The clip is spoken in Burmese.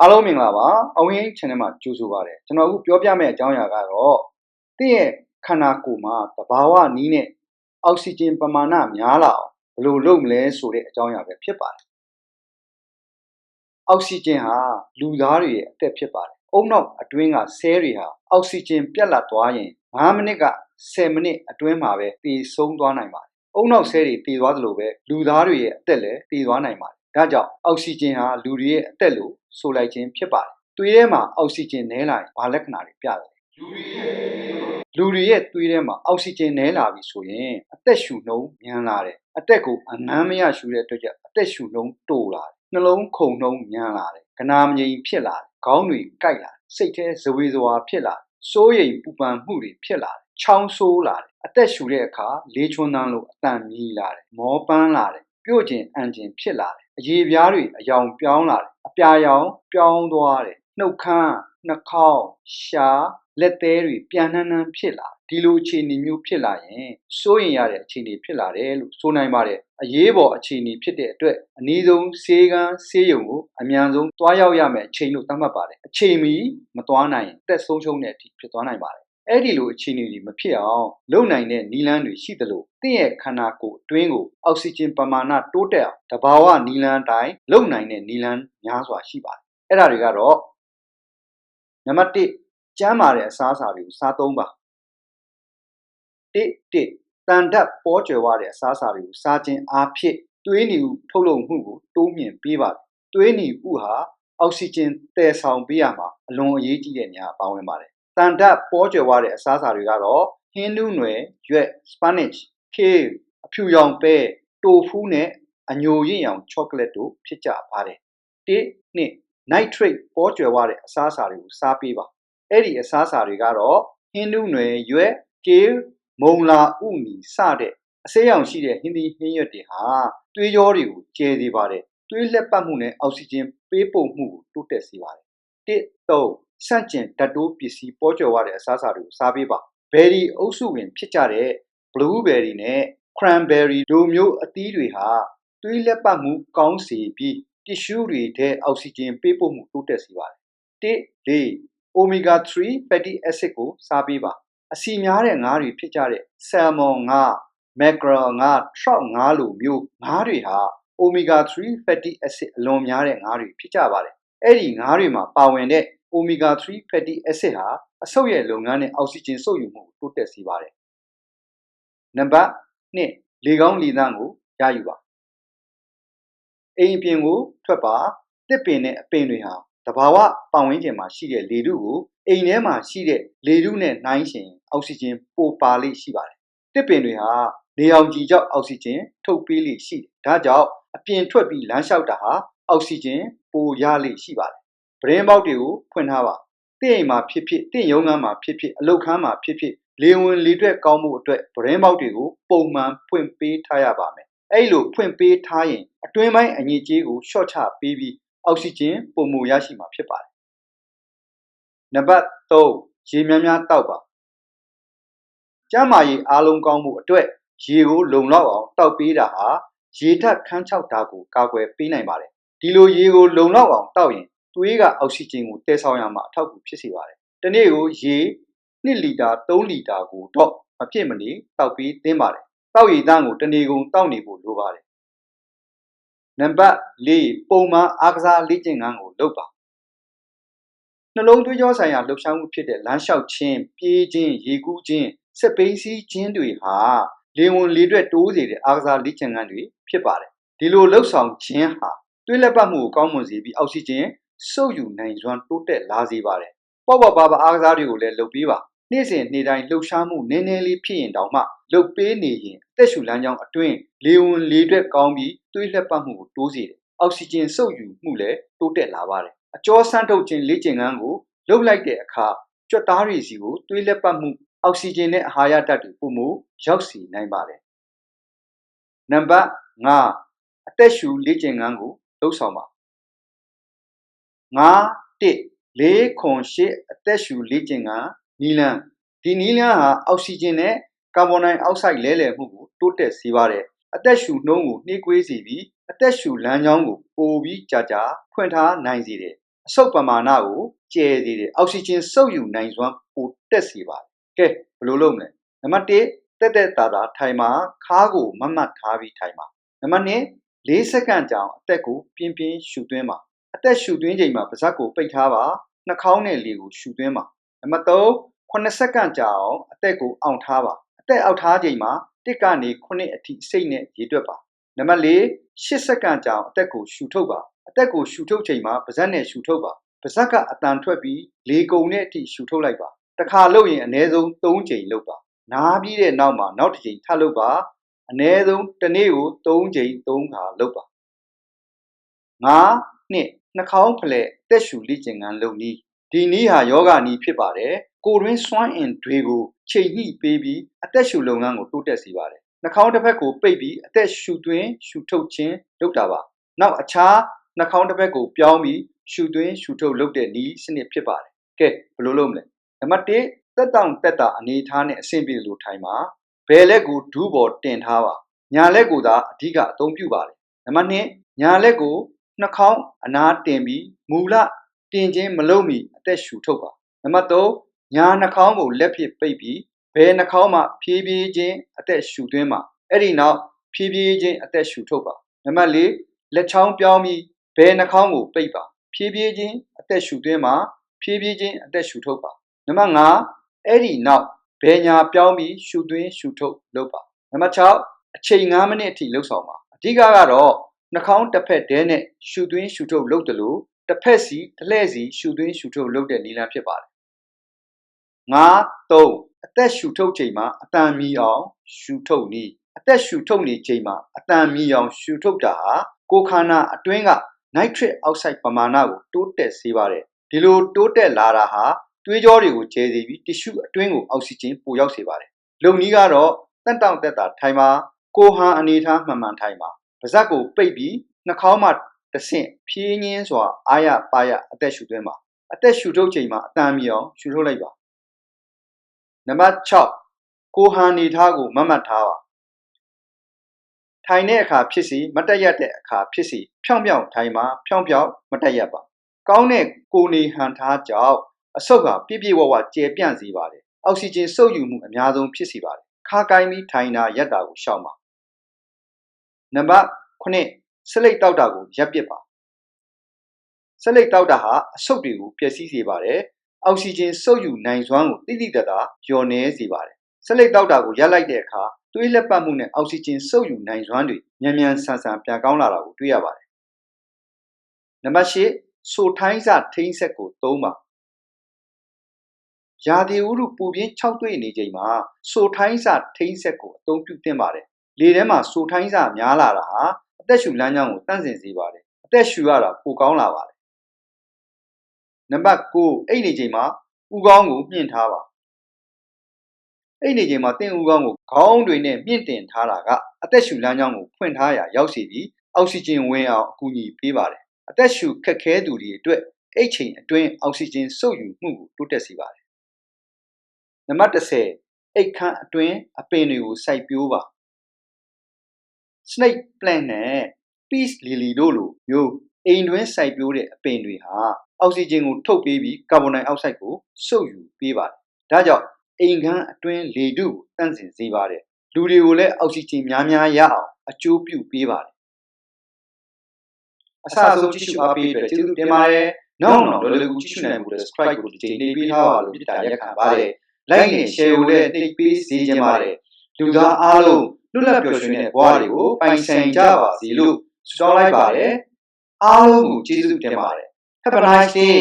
အားလုံးမင်္ဂလာပါအဝင်း channel မှာကြိုဆိုပါရစေကျွန်တော်အခုပြောပြမယ့်အကြောင်းအရာကတော့တင့်ရဲ့ခန္ဓာကိုယ်မှာသဘာဝနီးနဲ့အောက်ဆီဂျင်ပမာဏများလာအောင်ဘယ်လိုလုပ်မလဲဆိုတဲ့အကြောင်းအရာပဲဖြစ်ပါတယ်အောက်ဆီဂျင်ဟာလူသားတွေရဲ့အသက်ဖြစ်ပါတယ်အုံနောက်အတွင်းကဆဲတွေဟာအောက်ဆီဂျင်ပြတ်လတ်သွားရင်9မိနစ်က10မိနစ်အတွင်းမှာပဲတည်ဆုံးသွားနိုင်ပါတယ်အုံနောက်ဆဲတွေတည်သွားသလိုပဲလူသားတွေရဲ့အသက်လည်းတည်သွားနိုင်ပါတယ် ဒါကြောင့်အောက်ဆီဂျင်ဟာလူတွေရဲ့အသက်လို့ဆိုလိုက်ခြင်းဖြစ်ပါတယ်။သွေးထဲမှာအောက်ဆီဂျင်နည်းလာရင်ဘာလက္ခဏာတွေပြတယ်လူတွေရဲ့သွေးထဲမှာအောက်ဆီဂျင်နည်းလာပြီဆိုရင်အသက်ရှူနှုန်းမြန်လာတယ်။အသက်ကိုအငမ်းမရရှူတဲ့အတွက်ကြောင့်အသက်ရှူနှုန်းတိုးလာတယ်။နှလုံးခုန်နှုန်းမြန်လာတယ်။ကနာမငြိမ်ဖြစ်လာတယ်။ခေါင်းတွေကိုက်လာတယ်။စိတ်ထဲဇဝေဇဝါဖြစ်လာတယ်။စိုးရိမ်ပူပန်မှုတွေဖြစ်လာတယ်။ချောင်းဆိုးလာတယ်။အသက်ရှူတဲ့အခါလေချွန်းတန်းလို့အတန်မြည်လာတယ်။မောပန်းလာတယ်။ပြုတ်ကျင်အန်ကျင်ဖြစ်လာတယ် အရေပြားတွေအယောင်ပြောင်းလာတယ်အပြာရောင်ပြောင်းသွားတယ်နှုတ်ခမ်းနှာခေါင်းရှားလက်သေးတွေပြန်နှမ်းနှမ်းဖြစ်လာဒီလိုအခြေအနေမျိုးဖြစ်လာရင်စိုးရင်ရတဲ့အခြေအနေဖြစ်လာတယ်လို့ဆိုနိုင်ပါတယ်အရေးပေါ်အခြေအနေဖြစ်တဲ့အတွက်အနည်းဆုံးဆေးကန်းဆေးရုံကိုအမြန်ဆုံးတွားရောက်ရမယ့်အချိန်လို့သတ်မှတ်ပါတယ်အချိန်မီမတွားနိုင်ရင်တက်ဆုံးရှုံးတဲ့အထိဖြစ်သွားနိုင်ပါတယ် အဲ့ဒီလိုအခြေအနေတွေမဖြစ်အောင်လုပ်နိုင်တဲ့နီလန်းတွေရှိသလိုတင့်ရဲ့ခန္ဓာကိုယ်အတွင်းကိုအောက်ဆီဂျင်ပမာဏတိုးတက်အောင်တဘာဝနီလန်းအတိုင်းလုပ်နိုင်တဲ့နီလန်းများစွာရှိပါတယ်အဲ့ဒါတွေကတော့နံပါတ်1ကျန်းမာတဲ့အစားအစာတွေကိုစားသုံးပါ1 1တန်ဓာတ်ပေါ်ကျွယ်ဝတဲ့အစားအစာတွေကိုစားခြင်းအားဖြင့်သွေးနီဥထုတ်လုပ်မှုကိုတိုးမြှင့်ပေးပါတယ်သွေးနီဥဟာအောက်ဆီဂျင်တည်ဆောင်ပေးရမှာအလွန်အရေးကြီးတဲ့နေရာပါဝင်ပါတယ် တန်ဓာတ်ပေါ်ကျွယ်ဝတဲ့အစားအစာတွေကတော့ဟင်းနုနွယ်ရွက် spinach kale အဖြူရောင်ပဲတိုဖူးနဲ့အညိုရင့်ရောင်ချောကလက်တို့ဖြစ်ကြပါတယ်။တစ်နှစ် nitrate ပေါ်ကျွယ်ဝတဲ့အစားအစာတွေကိုစားပေးပါ။အဲ့ဒီအစားအစာတွေကတော့ဟင်းနုနွယ်ရွက် kale မုံလာဥနီစတဲ့အဆေးရောင်ရှိတဲ့ဟင်းသီးဟင်းရွက်တွေဟာသွေးကြောတွေကိုကျဲစေပါတယ်။သွေးလက်ပတ်မှုနဲ့အောက်ဆီဂျင်ပေးပို့မှုကိုတိုးတက်စေပါတယ်။တစ်သုံး ဆန့်ကျင်ဓာတ်တိုးပစ္စည်းပေါ်ကျော်ရတဲ့အစားအစာတွေကိုစားပေးပါဘယ်ရီအုပ်စုဝင်ဖြစ်ကြတဲ့ blueberry နဲ့ cranberry တို့မျိုးအသီးတွေဟာသွေးလက်ပတ်မှုကောင်းစေပြီး tissue တွေထဲအောက်ဆီဂျင်ပေးပို့မှုတိုးတက်စေပါတယ်တစ်လေး omega 3 fatty acid ကိုစားပေးပါအဆီများတဲ့ငါးတွေဖြစ်ကြတဲ့ salmon ငါး mackerel ငါး trout ငါးလိုမျိုးငါးတွေဟာ omega 3 fatty acid အလွန်များတဲ့ငါးတွေဖြစ်ကြပါတယ်အဲ့ဒီငါးတွေမှာပါဝင်တဲ့ omega 3 fatty acid ဟာအဆုတ်ရဲ့လုပ်ငန်းနဲ့အောက်ဆီဂျင်စုပ်ယူမှုကိုတိုးတက်စေပါတယ်။နံပါတ်2လေကောင်းလေသန့်ကိုရယူပါ။အိမ်အပြင်ကိုထွက်ပါတစ်ပင်နဲ့အပင်တွေဟာတဘာဝပတ်ဝန်းကျင်မှာရှိတဲ့လေထုကိုအိမ်ထဲမှာရှိတဲ့လေထုနဲ့နှိုင်းယှဉ်အောက်ဆီဂျင်ပိုပါလိမ့်ရှိပါတယ်။တစ်ပင်တွေဟာနေအောင်ကြည်ကြောက်အောက်ဆီဂျင်ထုတ်ပေးလိမ့်ရှိတယ်။ဒါကြောင့်အပြင်ထွက်ပြီးလမ်းလျှောက်တာဟာအောက်ဆီဂျင်ပိုရလိမ့်ရှိပါတယ် ပရင်းပေါက်တွေကိုဖွင့်ထားပါတင့်အိမ်မှာဖြစ်ဖြစ်တင့်ရုံးခန်းမှာဖြစ်ဖြစ်အလုတ်ခန်းမှာဖြစ်ဖြစ်လေဝင်လေထွက်ကောင်းမှုအတွက်ပရင်းပေါက်တွေကိုပုံမှန်ဖွင့်ပေးထားရပါမယ်အဲ့လိုဖွင့်ပေးထားရင်အတွင်းပိုင်းအညစ်အကြေးကိုရှော့ချပေးပြီးအောက်ဆီဂျင်ပုံမှုရရှိမှာဖြစ်ပါတယ်နံပါတ်3ရေများများတောက်ပါကျန်းမာရေးအားလုံးကောင်းမှုအတွက်ရေကိုလုံလောက်အောင်တောက်ပေးတာဟာရေထပ်ခန်းချောက်တာကိုကာကွယ်ပေးနိုင်ပါတယ်ဒီလိုရေကိုလုံလောက်အောင်တောက်ရင် သွေးကအောက်ဆီဂျင်ကိုတည်ဆောင်ရမှာအထောက်အကူဖြစ်စေပါတယ်။တနေ့ကိုရေ2လီတာ3လီတာကိုတော့မဖြစ်မနေတောက်ပြီးသင်းပါတယ်။တောက်ရည်တန်းကိုတနေ့ကုန်တောက်နေဖို့လိုပါတယ်။နံပါတ်၄ပုံမှန်အားကစားလေ့ကျင့်ခန်းကိုလုပ်ပါနှလုံးသွေးကြောဆိုင်ရာလှုပ်ရှားမှုဖြစ်တဲ့လမ်းလျှောက်ခြင်းပြေးခြင်းရေကူးခြင်းစက်ပိန်စီးခြင်းတွေဟာလေဝင်လေတွက်တိုးစေတဲ့အားကစားလေ့ကျင့်ခန်းတွေဖြစ်ပါတယ်ဒီလိုလှုပ်ဆောင်ခြင်းဟာသွေးလက်ပတ်မှုကိုကောင်းမွန်စေပြီးအောက်ဆီဂျင် စုပ်ယူနိုင်စွမ်းတိုးတက်လာစေပါတယ်။ပေါ့ပေါ့ပါပါအားကစားတွေကိုလည်းလုပ်ပေးပါ။နေ့စဉ်နေ့တိုင်းလှုပ်ရှားမှုနည်းနည်းလေးဖြစ်ရင်တောင်မှလှုပ်ပေးနေရင်အသက်ရှူလမ်းကြောင်းအတွင်းလေဝင်လေထွက်ကောင်းပြီးသွေးလက်ပတ်မှုကိုတိုးစေတယ်။အောက်ဆီဂျင်စုပ်ယူမှုလည်းတိုးတက်လာပါတယ်။အကျောဆန်းထုတ်ခြင်းလေ့ကျင့်ခန်းကိုလုပ်လိုက်တဲ့အခါကြွက်သားတွေစီကိုသွေးလက်ပတ်မှုအောက်ဆီဂျင်နဲ့အာဟာရဓာတ်တွေပုံမှုရောက်စီနိုင်ပါတယ်။နံပါတ်5အသက်ရှူလေ့ကျင့်ခန်းကိုလှုပ်ဆောင်ပါ 9 1 4ခွန်8အသက်ရှူလေ့ကျင့်ကနီလန်းဒီနီလန်းဟာအောက်ဆီဂျင်နဲ့ကာဗွန်ဒိုင်အောက်ဆိုက်လဲလှယ်မှုကိုတိုးတက်စေပါတယ်အသက်ရှူနှုန်းကိုနှေးကွေးစေပြီးအသက်ရှူလမ်းကြောင်းကိုပိုပြီးကြာကြာဖွင့်ထားနိုင်စေတယ်အဆုတ်ပမာဏကိုကျယ်စေတယ်အောက်ဆီဂျင်စုပ်ယူနိုင်စွမ်းပိုတက်စေပါတယ်ကဲဘယ်လိုလုပ်မလဲနံပါတ်1တက်တက်တာတာထိုင်မှာခါးကိုမတ်မတ်ထားပြီးထိုင်ပါနံပါတ်2 4စက္ကန့်ကြာအောင်အသက်ကိုပြင်းပြင်းရှူသွင်းပါအ သက်ရှူသွင်းချိန်မှာပါးစပ်ကိုပိတ်ထားပါနှာခေါင်းနဲ့လေကိုရှူသွင်းပါနံပါတ်3 9စက္ကန့်ကြာအောင်အသက်ကိုအောင့်ထားပါအသက်အောက်ထားချိန်မှာ1ကနေ9အထိစိတ်နဲ့ရေတွက်ပါနံပါတ်4 8စက္ကန့်ကြာအောင်အသက်ကိုရှူထုတ်ပါအသက်ကိုရှူထုတ်ချိန်မှာပါးစပ်နဲ့ရှူထုတ်ပါပါးစပ်ကအတန်ထွက်ပြီးလေကုန်တဲ့အထိရှူထုတ်လိုက်ပါတစ်ခါလုပ်ရင်အနည်းဆုံး3ချိန်လုပ်ပါနားပြီးတဲ့နောက်မှာနောက်တစ်ချိန်ထပ်လုပ်ပါအနည်းဆုံးတစ်နေ့ကို3ချိန်3ခါလုပ်ပါ5နှစ် နှာခေါင်းဖလဲအသက်ရှူလေ့ကျင့်ခန်းလုပ်နည်းဒီနည်းဟာယောဂနည်းဖြစ်ပါတယ်ကိုယ်တွင်းစွမ်းအင်တွေကိုချိန်ညှိပေးပြီးအသက်ရှူလုပ်ငန်းကိုတိုးတက်စေပါတယ်နှာခေါင်းတစ်ဖက်ကိုပိတ်ပြီးအသက်ရှူသွင်းရှူထုတ်ခြင်းလုပ်တာပါနောက်အခြားနှာခေါင်းတစ်ဖက်ကိုပြောင်းပြီးရှူသွင်းရှူထုတ်လုပ်တဲ့နည်းစနစ်ဖြစ်ပါတယ်ကဲဘယ်လိုလုပ်မလဲနံပါတ်1တက်တောင်တက်တာအနေထားနဲ့အဆင့်ပြေလို့ထိုင်ပါဘယ်လက်ကိုဒူးပေါ်တင်ထားပါညာလက်ကိုသာအဓိကအသုံးပြုပါတယ်နံပါတ်2ညာလက်ကို နှာခေါင်းအနားတင်ပြီးမူလတင်ခြင်းမလုပ်မီအသက်ရှူထုတ်ပါနံပါတ်3ညာနှာခေါင်းကိုလက်ဖြစ်ပိတ်ပြီးဘယ်နှာခေါင်းမှဖြည်းဖြည်းချင်းအသက်ရှူသွင်းပါအဲ့ဒီနောက်ဖြည်းဖြည်းချင်းအသက်ရှူထုတ်ပါနံပါတ်4လက်ချောင်းပြောင်းပြီးဘယ်နှာခေါင်းကိုပိတ်ပါဖြည်းဖြည်းချင်းအသက်ရှူသွင်းပါဖြည်းဖြည်းချင်းအသက်ရှူထုတ်ပါနံပါတ်5အဲ့ဒီနောက်ဘယ်ညာပြောင်းပြီးရှူသွင်းရှူထုတ်လုပ်ပါနံပါတ်6အချိန်9မိနစ်အထိလှုပ်ဆောင်ပါအဓိကကတော့ နှာခေါင်းတစ်ဖက်တည်းနဲ့ရှူသွင်းရှူထုတ်လုပ်တယ်လို့တစ်ဖက်စီတစ်လှည့်စီရှူသွင်းရှူထုတ်လုပ်တဲ့နည်းလမ်းဖြစ်ပါတယ်5 3အသက်ရှူထုတ်ချိန်မှာအတန်မီအောင် ရှူထုတ်နည်းအသက်ရှူထုတ်နေချိန်မှာအတန်မီအောင် ရှူထုတ်တာဟာကိုယ်ခန္ဓာအတွင်းက nitric oxide ပမာဏကိုတိုးတက်စေပါတယ်ဒီလိုတိုးတက်လာတာဟာသွေးကြောတွေကိုကျဲစေပြီး tissue အတွင်းကိုအောက်ဆီဂျင်ပိုရောက်စေပါတယ်လုံနည်းကတော့တက်တောင့်တက်တာထိုင်ပါကိုဟန်အနေထားမှန်မှန်ထိုင်ပါ ပါးစပ်ကိုပိတ်ပြီးနှာခေါင်းမှတစ်ဆင့်ဖြည်းညင်းစွာအာရပါရအသက်ရှူသွင်းပါအသက်ရှူထုတ်ချိန်မှာအတန်မီအောင်ရှူထုတ်လိုက်ပါနံပါတ်6ကိုဟန်နေထားကိုမတ်မတ်ထားပါထိုင်တဲ့အခါဖြစ်စီမတက်ရက်တဲ့အခါဖြစ်စီဖြောင်းဖြောင်းထိုင်မှာဖြောင်းဖြောင်းမတက်ရက်ပါကောင်းတဲ့ကိုနေဟန်ထားကြောင့်အဆုတ်ကပြည့်ပြည့်ဝဝကျယ်ပြန့်စေပါတယ်အောက်ဆီဂျင်စုပ်ယူမှုအများဆုံးဖြစ်စေပါတယ်ခါကိုင်းပြီးထိုင်တာရက်တာကိုရှောင်ပါ နံပါတ်9ဆလိတ်တောက်တာကိုရပ်ပစ်ပါဆလိတ်တောက်တာဟာအဆုတ်တွေကိုပျက်စီးစေပါတယ်အောက်ဆီဂျင်စုပ်ယူနိုင်စွမ်းကိုတိတိတတ်တာလျော့နေစေပါတယ်ဆလိတ်တောက်တာကိုရပ်လိုက်တဲ့အခါသွေးလက်ပတ်မှုနဲ့အောက်ဆီဂျင်စုပ်ယူနိုင်စွမ်းတွေမြန်မြန်ဆန်ဆန်ပြန်ကောင်းလာတာကိုတွေ့ရပါတယ်နံပါတ်10ဆိုထိုင်းစထိန်းဆက်ကိုသုံးပါရာသီဥတုပူပြင်း6တွေ့နေချိန်မှာဆိုထိုင်းစထိန်းဆက်ကိုအသုံးပြုသင့်ပါတယ် လေထဲမှာဆိုထိုင်းစများလာတာဟာအသက်ရှူလမ်းကြောင်းကိုတန့်စင်စေပါတယ်အသက်ရှူရတာပိုကောင်းလာပါတယ်နံပါတ်9အိတ်နေချိန်မှာဥကောင်းကိုမြင့်ထားပါအိတ်နေချိန်မှာတင့်ဥကောင်းကိုခေါင်းတွေနဲ့မြင့်တင်ထားတာကအသက်ရှူလမ်းကြောင်းကိုဖွင့်ထားရာရောက်စီပြီးအောက်ဆီဂျင်ဝင်အောင်အကူအညီပေးပါတယ်အသက်ရှူခက်ခဲသူတွေအတွက်အိတ်ချိန်အတွင်းအောက်ဆီဂျင်စုပ်ယူမှုကိုတိုးတက်စေပါတယ်နံပါတ်10အိတ်ခမ်းအတွင်းအပင်တွေကိုစိုက်ပျိုးပါ snake plant နဲ့ peace lily တို့လိုမျိုးအိမ်တွင်းစိုက်ပျိုးတဲ့အပင်တွေဟာအောက်ဆီဂျင်ကိုထုတ်ပေးပြီးကာဗွန်ဒိုင်အောက်ဆိုက်ကိုစုပ်ယူပေးပါတယ်။ဒါကြောင့်အိမ်ခန်းအတွင်းလေထုကိုတန့်စင်စေပါတယ်။လူတွေကိုလည်းအောက်ဆီဂျင်များများရအောင်အကျိုးပြုပေးပါတယ်။အစအဆုံးကြည့်ရှုအားပေးအတွက်ကျေးဇူးတင်ပါတယ်။နောက်နောက်လောလောကူကြည့်ရှုနိုင်မှုတဲ့ subscribe ကိုဒီချိန်နေပေးထားပါလို့ပြတာရက်ခံပါတယ်။ like နဲ့ share ကိုလည်းနှိပ်ပေးစေချင်ပါတယ်။လူသားအားလုံး လွတ်လပ်ပျော်ရွှင်တဲ့ဘဝတွေကိုပိုင်ဆိုင်ကြပါစေလို့ဆုတောင်းလိုက်ပါတယ်။အားလုံးကိုကျေးဇူးတင်ပါတယ် Have a nice day